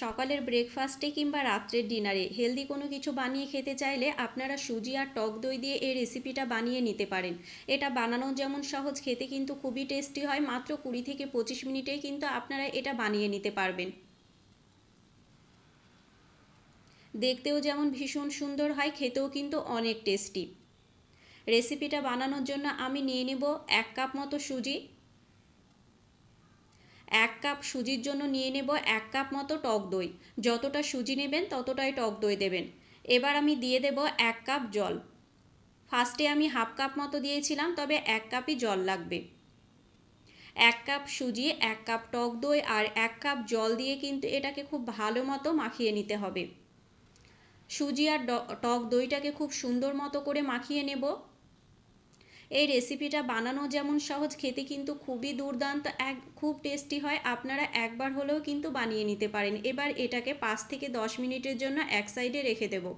সকালের ব্রেকফাস্টে কিংবা রাত্রের ডিনারে হেলদি কোনো কিছু বানিয়ে খেতে চাইলে আপনারা সুজি আর টক দই দিয়ে এই রেসিপিটা বানিয়ে নিতে পারেন। এটা বানানো যেমন সহজ, খেতে কিন্তু খুবই টেস্টি হয়। মাত্র কুড়ি থেকে পঁচিশ মিনিটেই কিন্তু আপনারা এটা বানিয়ে নিতে পারবেন। দেখতেও যেমন ভীষণ সুন্দর হয়, খেতেও কিন্তু অনেক টেস্টি রেসিপিটা বানানোর জন্য আমি নিয়ে নেব এক কাপ মতো সুজি। এক কাপ সুজির জন্য নিয়ে নেব এক কাপ মতো টক দই। যতটা সুজি নেবেন ততটাই টক দই দেবেন। এবার আমি দিয়ে দেব এক কাপ জল। ফার্স্টে আমি হাফ কাপ মতো দিয়েছিলাম, তবে এক কাপই জল লাগবে। এক কাপ সুজি, এক কাপ টক দই আর এক কাপ জল দিয়ে কিন্তু এটাকে খুব ভালো মতো মাখিয়ে নিতে হবে। সুজি আর টক দইটাকে খুব সুন্দর মতো করে মাখিয়ে নেব। এই রেসিপিটা বানানো যেমন সহজ, খেতে কিন্তু খুবই দুর্দান্ত, এক, খুব টেস্টি হয়। আপনারা একবার হলেও কিন্তু বানিয়ে নিতে পারেন। এবার এটাকে পাঁচ থেকে দশ মিনিটের জন্য এক সাইডে রেখে দেব।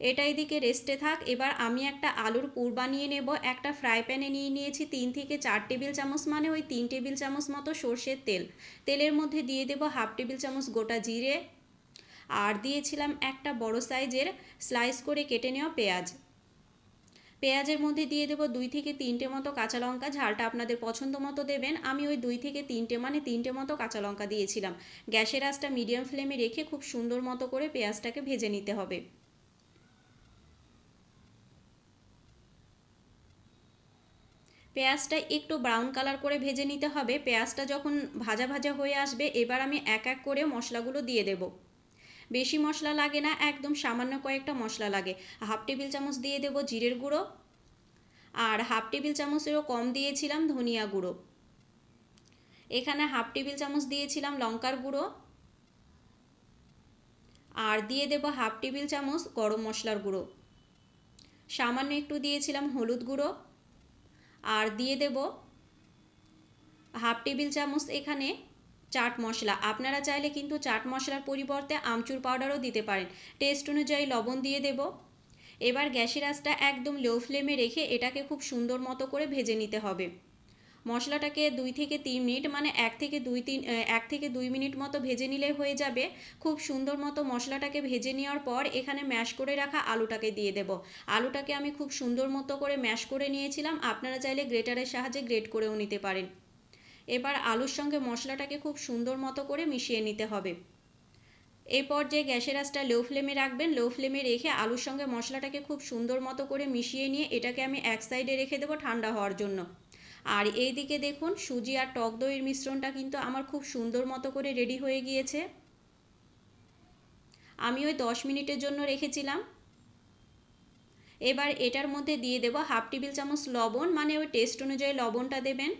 এটা এদিকে রেস্টে থাক। এবার আমি একটা আলুর পুর বানিয়ে নেব। একটা ফ্রাই প্যানে নিয়ে নিয়েছি তিন থেকে চার টেবিল চামচ মানে ওই তিন টেবিল চামচ মতো সর্ষের তেল। তেলের মধ্যে দিয়ে দেব হাফ টেবিল চামচ গোটা জিরে। আর দিয়েছিলাম একটা বড় সাইজের স্লাইস করে কেটে নেওয়া পেঁয়াজ। পেঁয়াজের মধ্যে দিয়ে দেবো দুই থেকে তিনটে মতো কাঁচা লঙ্কা। ঝালটা আপনাদের পছন্দ মতো দেবেন। আমি ওই দুই থেকে তিনটে মানে তিনটে মতো কাঁচা লঙ্কা দিয়েছিলাম। গ্যাসের আঁচটা মিডিয়াম ফ্লেমে রেখে খুব সুন্দর মতো করে পেঁয়াজটাকে ভেজে নিতে হবে। পেঁয়াজটা একটু ব্রাউন কালার করে ভেজে নিতে হবে। পেঁয়াজটা যখন ভাজা ভাজা হয়ে আসবে, এবার আমি এক এক করে মশলাগুলো দিয়ে দেবো। বেশি মশলা লাগে না, একদম সামান্য কয়েকটা মশলা লাগে। হাফ টেবিল চামচ দিয়ে দেবো জিরের গুঁড়ো। আর হাফ টেবিল চামচেরও কম দিয়েছিলাম ধনিয়া গুঁড়ো। এখানে হাফ টেবিল চামচ দিয়েছিলাম লঙ্কার গুঁড়ো। আর দিয়ে দেবো হাফ টেবিল চামচ গরম মশলার গুঁড়ো। সামান্য একটু দিয়েছিলাম হলুদ গুঁড়ো। আর দিয়ে দেব হাফ টেবিল চামচ এখানে চাট মশলা। আপনারা চাইলে কিন্তু চাট মশলার পরিবর্তে আমচুর পাউডারও দিতে পারেন। টেস্ট অনুযায়ী লবণ দিয়ে দেব। এবার গ্যাসের আঁচটা একদম লো ফ্লেমে রেখে এটাকে খুব সুন্দর মতো করে ভেজে নিতে হবে। মশলাটাকে দুই থেকে তিন মিনিট মানে এক থেকে দুই তিন এক থেকে দুই মিনিট মতো ভেজে নিলে হয়ে যাবে। খুব সুন্দর মতো মশলাটাকে ভেজে নেওয়ার পর এখানে ম্যাশ করে রাখা আলুটাকে দিয়ে দেব। আলুটাকে আমি খুব সুন্দর মতো করে ম্যাশ করে নিয়েছিলাম। আপনারা চাইলে গ্রেটারের সাহায্যে গ্রেট করেও নিতে পারেন। এবার আলুর সঙ্গে মশলাটাকে খুব সুন্দর মতো করে মিশিয়ে নিতে হবে। এই পর্যায়ে গ্যাসের আঁচটা লো ফ্লেমে রাখবেন। লো ফ্লেমে রেখে আলুর সঙ্গে মশলাটাকে খুব সুন্দর মতো করে মিশিয়ে নিয়ে এটাকে আমি এক সাইডে রেখে দেবো ঠান্ডা হওয়ার জন্য। আর এই দিকে দেখুন, সুজি আর টক দইয়ের মিশ্রণটা কিন্তু আমার খুব সুন্দর মতো করে রেডি হয়ে গিয়েছে। আমি ওই দশ মিনিটের জন্য রেখেছিলাম। এবার এটার মধ্যে দিয়ে দেবো হাফ টেবিল চামচ লবণ মানে ওই টেস্ট অনুযায়ী লবণটা দেবেন।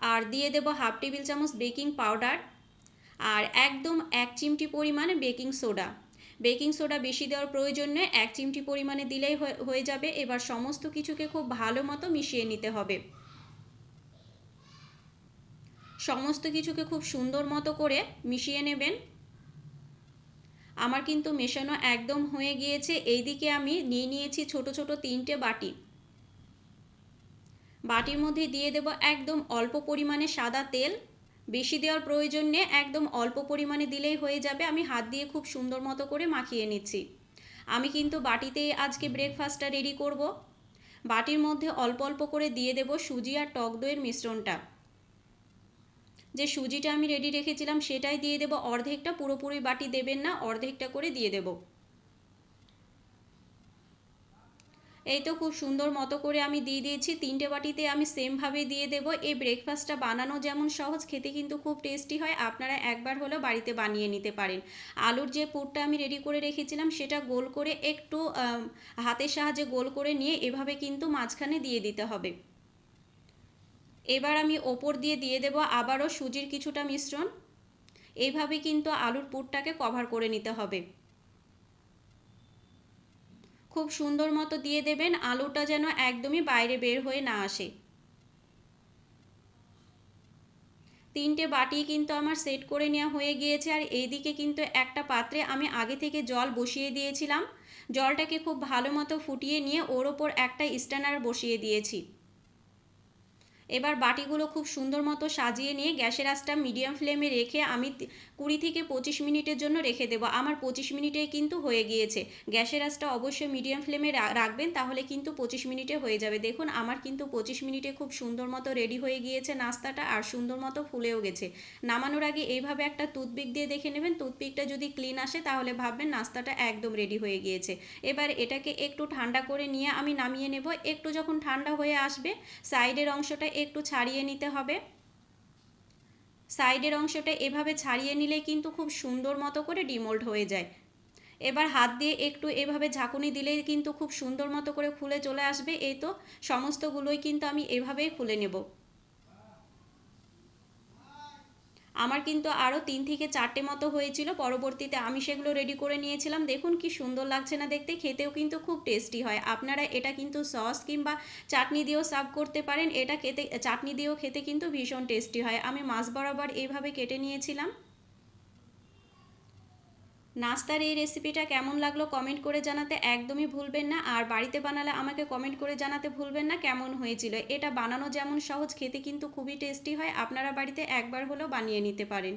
আর দিয়ে দেব হাফ টেবিল চামচ বেকিং পাউডার আর একদম এক চিমটি পরিমাণে বেকিং সোডা। বেকিং সোডা বেশি দেওয়ার প্রয়োজন নেই, এক চিমটি পরিমাণে দিলেই হয়ে যাবে। এবার সমস্ত কিছুকে খুব ভালো মতো মিশিয়ে নিতে হবে। সমস্ত কিছুকে খুব সুন্দর মতো করে মিশিয়ে নেবেন। আমার কিন্তু মেশানো একদম হয়ে গিয়েছে। এইদিকে আমি নিয়ে নিয়েছি ছোট ছোট তিনটে বাটি। বাটির মধ্যে দিয়ে দেব একদম অল্প পরিমাণে সাদা তেল। বেশি দেওয়ার প্রয়োজন নেই, একদম অল্প পরিমাণে দিলেই হয়ে যাবে। আমি হাত দিয়ে খুব সুন্দর মতো করে মাখিয়ে নিচ্ছি। আমি কিন্তু বাটিতে আজকে ব্রেকফাস্টটা রেডি করব। বাটির মধ্যে অল্প অল্প করে দিয়ে দেব সুজি আর টক দইয়ের মিশ্রণটা। যে সুজিটা আমি রেডি রেখেছিলাম, সেটাই দিয়ে দেব। অর্ধেকটা পুরোপুরি বাটি দেবেন না, অর্ধেকটা করে দিয়ে দেবো। এই তো খুব সুন্দর মতো করে আমি দিয়ে দিয়েছি। তিনটে বাটিতে আমি সেমভাবে দিয়ে দেবো। এই ব্রেকফাস্টটা বানানো যেমন সহজ, খেতে কিন্তু খুব টেস্টি হয়। আপনারা একবার হলেও বাড়িতে বানিয়ে নিতে পারেন। আলুর যে পুরটা আমি রেডি করে রেখেছিলাম, সেটা গোল করে একটু হাতের সাহায্যে গোল করে নিয়ে এভাবে কিন্তু মাঝখানে দিয়ে দিতে হবে। এবার আমি ওপর দিয়ে দিয়ে দেব আবারও সুজির কিছুটা মিশ্রণ। এইভাবে কিন্তু আলুর পুরটাকে কভার করে নিতে হবে। খুব সুন্দর মতো দিয়ে দেবেন, আলুটা যেন একদমই বাইরে বের হয়ে না আসে। তিনটে বাটি কিন্তু আমার সেট করে নেওয়া হয়ে গিয়েছে, আর এইদিকে কিন্তু একটা পাত্রে আমি আগে থেকে জল বসিয়ে দিয়েছিলাম। জলটাকে খুব ভালো মতো ফুটিয়ে নিয়ে ওর ওপর একটা স্ট্যান্ডার বসিয়ে দিয়েছি। এবার বাটিগুলো খুব সুন্দর মতো সাজিয়ে নিয়ে গ্যাসের আঁচটা মিডিয়াম ফ্লেমে রেখে আমি কুড়ি থেকে পঁচিশ মিনিটের জন্য রেখে দেবো। আমার পঁচিশ মিনিটেই কিন্তু হয়ে গিয়েছে। গ্যাসের আঁচটা অবশ্যই মিডিয়াম ফ্লেমে রাখবেন, তাহলে কিন্তু পঁচিশ মিনিটে হয়ে যাবে। দেখুন, আমার কিন্তু পঁচিশ মিনিটে খুব সুন্দর মতো রেডি হয়ে গিয়েছে নাস্তাটা আর সুন্দর মতো ফুলেও গেছে। নামানোর আগে এইভাবে একটা টুথপিক দিয়ে দেখে নেবেন। টুথপিকটা যদি ক্লিন আসে, তাহলে ভাববেন নাস্তাটা একদম রেডি হয়ে গিয়েছে। এবার এটাকে একটু ঠান্ডা করে নিয়ে আমি নামিয়ে নেব। একটু যখন ঠান্ডা হয়ে আসবে, সাইডের অংশটা একটু ছাড়িয়ে নিতে হবে। সাইডের অংশটা এভাবে ছাড়িয়ে নিলে কিন্তু খুব সুন্দর মতো করে ডিমোল্ড হয়ে যায়। এবার হাত দিয়ে একটু এভাবে ঝাঁকুনি দিলেই কিন্তু খুব সুন্দর মতো করে খুলে চলে আসবে। এই তো সমস্তগুলোই কিন্তু আমি এভাবেই খুলে নেব। আমার কিন্তু আরও তিন থেকে চারটে মতো হয়েছিল। পরবর্তীতে আমি সেগুলো রেডি করে নিয়েছিলাম। দেখুন কি সুন্দর লাগছে না দেখতে, খেতেও কিন্তু খুব টেস্টি হয়। আপনারা এটা কিন্তু সস কিংবা চাটনি দিয়েও সার্ভ করতে পারেন। এটা খেতে, চাটনি দিয়েও খেতে কিন্তু ভীষণ টেস্টি হয়। আমি মাছ বরাবর এইভাবে কেটে নিয়েছিলাম। নাস্তার এই রেসিপিটা কেমন লাগল কমেন্ট করে জানাতে একদমই ভুলবেন না। আর বাড়িতে বানালে আমাকে কমেন্ট করে জানাতে ভুলবেন না কেমন হয়েছিল। এটা বানানো যেমন সহজ, খেতে কিন্তু খুবই টেস্টি হয়। আপনারা বাড়িতে একবার হলেও বানিয়ে নিতে পারেন।